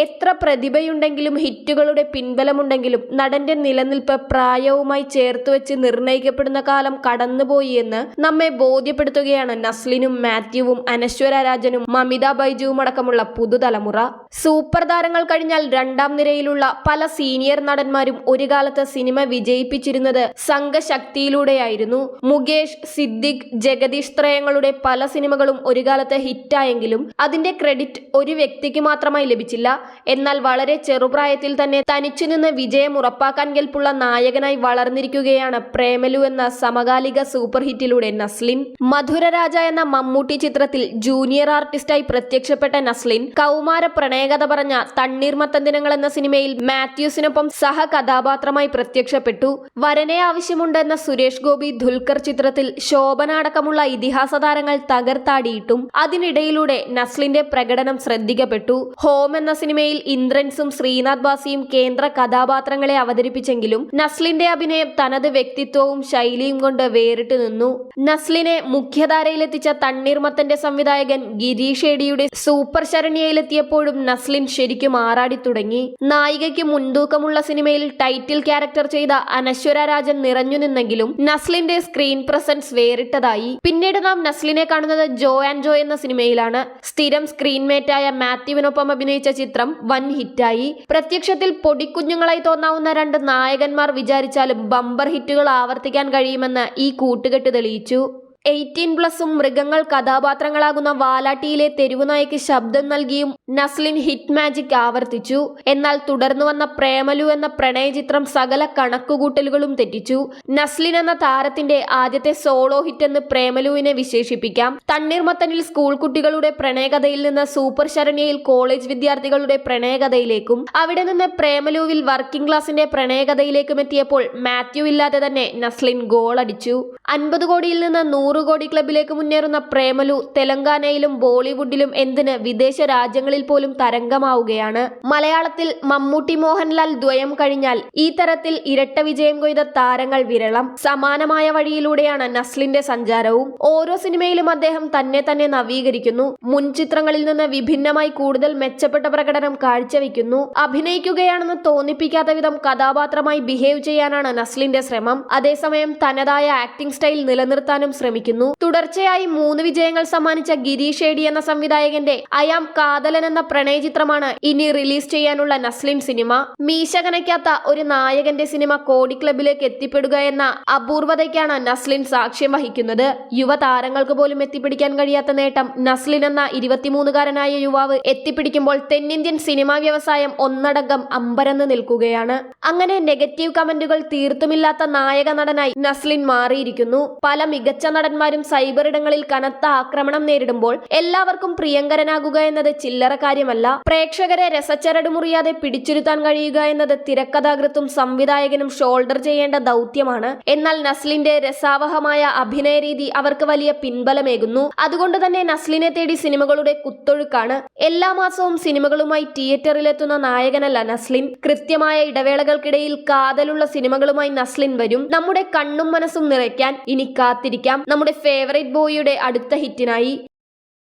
എത്ര പ്രതിഭയുണ്ടെങ്കിലും ഹിറ്റുകളുടെ പിൻബലമുണ്ടെങ്കിലും നടന്റെ നിലനിൽപ്പ് പ്രായവുമായി ചേർത്ത് വെച്ച് നിർണയിക്കപ്പെടുന്ന കാലം കടന്നുപോയി എന്ന് നമ്മെ ബോധ്യപ്പെടുത്തുകയാണ് നസ്ലിനും മാത്യുവും അനശ്വര രാജനും മമിത ബൈജുവും അടക്കമുള്ള പുതുതലമുറ. സൂപ്പർ താരങ്ങൾ കഴിഞ്ഞാൽ രണ്ടാം നിരയിലുള്ള പല സീനിയർ നടന്മാരും ഒരു കാലത്ത് സിനിമ വിജയിപ്പിച്ചിരുന്നത് സംഘശക്തിയിലൂടെയായിരുന്നു. മുകേഷ് സിദ്ദിഖ് ജഗദീഷ് ത്രയങ്ങളുടെ പല സിനിമകളും ഒരു കാലത്ത് ഹിറ്റായെങ്കിലും അതിന്റെ ക്രെഡിറ്റ് ഒരു വ്യക്തിക്ക് മാത്രമായി ലഭിച്ചില്ല. എന്നാൽ വളരെ ചെറുപ്രായത്തിൽ തന്നെ തനിച്ചു നിന്ന് വിജയം ഉറപ്പാക്കാൻ കെൽപ്പുള്ള നായകനായി വളർന്നിരിക്കുകയാണ് പ്രേമലു എന്ന സമകാലിക സൂപ്പർ ഹിറ്റിലൂടെ നസ്ലിൻ. മധുരരാജ എന്ന മമ്മൂട്ടി ചിത്രത്തിൽ ജൂനിയർ ആർട്ടിസ്റ്റായി പ്രത്യക്ഷപ്പെട്ട നസ്ലിൻ കൗമാര പ്രണയകഥ പറഞ്ഞ തണ്ണീർമത്ത ദിനങ്ങൾ എന്ന സിനിമയിൽ മാത്യൂസിനൊപ്പം സഹകഥാപാത്രമായി പ്രത്യക്ഷപ്പെട്ടു. വരനെ ആവശ്യമുണ്ടെന്ന സുരേഷ് ഗോപി ദുൽഖർ ചിത്രത്തിൽ ശോഭന അടക്കമുള്ള ഇതിഹാസ താരങ്ങൾ തകർത്താടിയിട്ടും അതിനിടയിലൂടെ നസ്ലിന്റെ പ്രകടനം ശ്രദ്ധിക്കപ്പെട്ടു. ഹോം എന്ന സിനിമയിൽ ഇന്ദ്രൻസും ശ്രീനാഥ് ബാസിയും കേന്ദ്ര കഥാപാത്രങ്ങളെ അവതരിപ്പിച്ചെങ്കിലും നസ്ലിന്റെ അഭിനയം തനത് വ്യക്തിത്വവും ശൈലിയും കൊണ്ട് വേറിട്ട് നിന്നു. നസ്ലിനെ മുഖ്യധാരയിലെത്തിച്ച തണ്ണീർമത്തന്റെ സംവിധായകൻ ഗിരീഷ് ഏടിയുടെ സൂപ്പർ ശരണ്യയിലെത്തിയപ്പോഴും നസ്ലിൻ ശരിക്കും ആറാടി തുടങ്ങി. നായികയ്ക്ക് മുൻതൂക്കമുള്ള സിനിമയിൽ ടൈറ്റിൽ ക്യാരക്ടർ ചെയ്ത അനശ്വര രാജൻ നിറഞ്ഞു നിന്നെങ്കിലും നസ്ലിന്റെ സ്ക്രീൻ പ്രസൻസ് വേറിട്ടതായി. പിന്നീട് നാം നസ്ലിനെ കാണുന്നത് ജോ ആൻഡ് ജോ എന്ന സിനിമയിലാണ്. സ്ഥിരം സ്ക്രീൻമേറ്റായ മാത്യുവിനൊപ്പം അഭിനയിച്ച ചിത്രം വൻ ഹിറ്റായി. പ്രത്യക്ഷത്തിൽ പൊടിക്കുഞ്ഞുങ്ങളായി തോന്നാവുന്ന രണ്ട് നായകന്മാർ വിചാരിച്ചാലും ബമ്പർ ഹിറ്റുകൾ ആവർത്തിക്കാൻ കഴിയുമെന്ന് ഈ കൂട്ടുകെട്ട് തെളിയിച്ചു. എയ്റ്റീൻ പ്ലസും മൃഗങ്ങൾ കഥാപാത്രങ്ങളാകുന്ന വാലാട്ടിയിലെ തെരുവുനായ്ക്ക് ശബ്ദം നൽകിയും നസ്ലിൻ ഹിറ്റ് മാജിക് ആവർത്തിച്ചു. എന്നാൽ തുടർന്നു വന്ന പ്രേമലു എന്ന പ്രണയചിത്രം സകല കണക്കുകൂട്ടലുകളും തെറ്റിച്ചു. നസ്ലിൻ എന്ന താരത്തിന്റെ ആദ്യത്തെ സോളോ ഹിറ്റ് എന്ന് പ്രേമലുവിനെ വിശേഷിപ്പിക്കാം. തണ്ണീർമത്തനിൽ സ്കൂൾ കുട്ടികളുടെ പ്രണയകഥയിൽ നിന്ന് സൂപ്പർ ശരണ്യയിൽ കോളേജ് വിദ്യാർത്ഥികളുടെ പ്രണയകഥയിലേക്കും അവിടെ നിന്ന് പ്രേമലുവിൽ വർക്കിംഗ് ക്ലാസിന്റെ പ്രണയകഥയിലേക്കും എത്തിയപ്പോൾ മാത്യു ഇല്ലാതെ തന്നെ നസ്ലിൻ ഗോൾ അടിച്ചു അൻപത് കോടിയിൽ നിന്ന് നൂറ് കോടി ക്ലബിലേക്ക് മുന്നേറുന്ന പ്രേമലു തെലങ്കാനയിലും ബോളിവുഡിലും എന്തിന് വിദേശ രാജ്യങ്ങളിൽ പോലും തരംഗമാവുകയാണ്? മലയാളത്തിൽ മമ്മൂട്ടി മോഹൻലാൽ ദ്വയം കഴിഞ്ഞാൽ ഈ തരത്തിൽ ഇരട്ട വിജയം കൊയ്ത താരങ്ങൾ വിരളം. സമാനമായ വഴിയിലൂടെയാണ് നസ്ലിന്റെ സഞ്ചാരവും. ഓരോ സിനിമയിലും അദ്ദേഹം തന്നെ തന്നെ നവീകരിക്കുന്നു. മുൻ ചിത്രങ്ങളിൽ നിന്ന് വിഭിന്നമായി കൂടുതൽ മെച്ചപ്പെട്ട പ്രകടനം കാഴ്ചവെക്കുന്നു. അഭിനയിക്കുകയാണെന്ന് തോന്നിപ്പിക്കാത്ത വിധം കഥാപാത്രമായി ബിഹേവ് ചെയ്യാനാണ് നസ്ലിന്റെ ശ്രമം. അതേസമയം തനതായ ആക്ടിംഗ് സ്റ്റൈൽ നിലനിർത്താനും ശ്രമിക്കുന്നു. തുടർച്ചയായി മൂന്ന് വിജയങ്ങൾ സമ്മാനിച്ച ഗിരീഷ് ഏടി എന്ന സംവിധായകന്റെ അയാം കാതലൻ എന്ന പ്രണയ ചിത്രമാണ് ഇനി റിലീസ് ചെയ്യാനുള്ള നസ്ലിൻ സിനിമ. മീശ കനയ്ക്കാത്ത ഒരു നായകന്റെ സിനിമ കോടി ക്ലബിലേക്ക് എത്തിപ്പെടുക എന്ന അപൂർവതയ്ക്കാണ് നസ്ലിൻ സാക്ഷ്യം വഹിക്കുന്നത്. യുവതാരങ്ങൾക്ക് പോലും എത്തിപ്പിടിക്കാൻ കഴിയാത്ത നേട്ടം നസ്ലിൻ എന്ന ഇരുപത്തിമൂന്നുകാരനായ യുവാവ് എത്തിപ്പിടിക്കുമ്പോൾ തെന്നിന്ത്യൻ സിനിമാ വ്യവസായം ഒന്നടങ്കം അമ്പരന്ന് നിൽക്കുകയാണ്. അങ്ങനെ നെഗറ്റീവ് കമന്റുകൾ തീർത്തുമില്ലാത്ത നായക നടനായി നസ്ലിൻ മാറിയിരിക്കുന്നു. പല മികച്ച നടന്മാരും സൈബർ ഇടങ്ങളിൽ കനത്ത ആക്രമണം നേരിടുമ്പോൾ എല്ലാവർക്കും പ്രിയങ്കരനാകുക എന്നത് ചില്ലറ കാര്യമല്ല. പ്രേക്ഷകരെ രസച്ചരടുമുറിയാതെ പിടിച്ചിരുത്താൻ കഴിയുക എന്നത് തിരക്കഥാകൃത്തും സംവിധായകനും ഷോൾഡർ ചെയ്യേണ്ട ദൗത്യമാണ്. എന്നാൽ നസ്ലിന്റെ രസാവഹമായ അഭിനയ രീതി അവർക്ക് വലിയ പിൻബലമേകുന്നു. അതുകൊണ്ട് തന്നെ നസ്ലിനെ തേടി സിനിമകളുടെ കുത്തൊഴുക്കാണ്. എല്ലാ മാസവും സിനിമകളുമായി തിയേറ്ററിലെത്തുന്ന നായകനല്ല നസ്ലിൻ. കൃത്യമായ ഇടവേളകൾക്കിടയിൽ കാതലുള്ള സിനിമകളുമായി നസ്ലിൻ വരും. നമ്മുടെ കണ്ണും മനസ്സും നിറയ്ക്കാൻ ഇനി കാത്തിരിക്കാം. നമ്മുടെ ഫേവറേറ്റ് ബോയിയുടെ അടുത്ത ഹിറ്റിനായി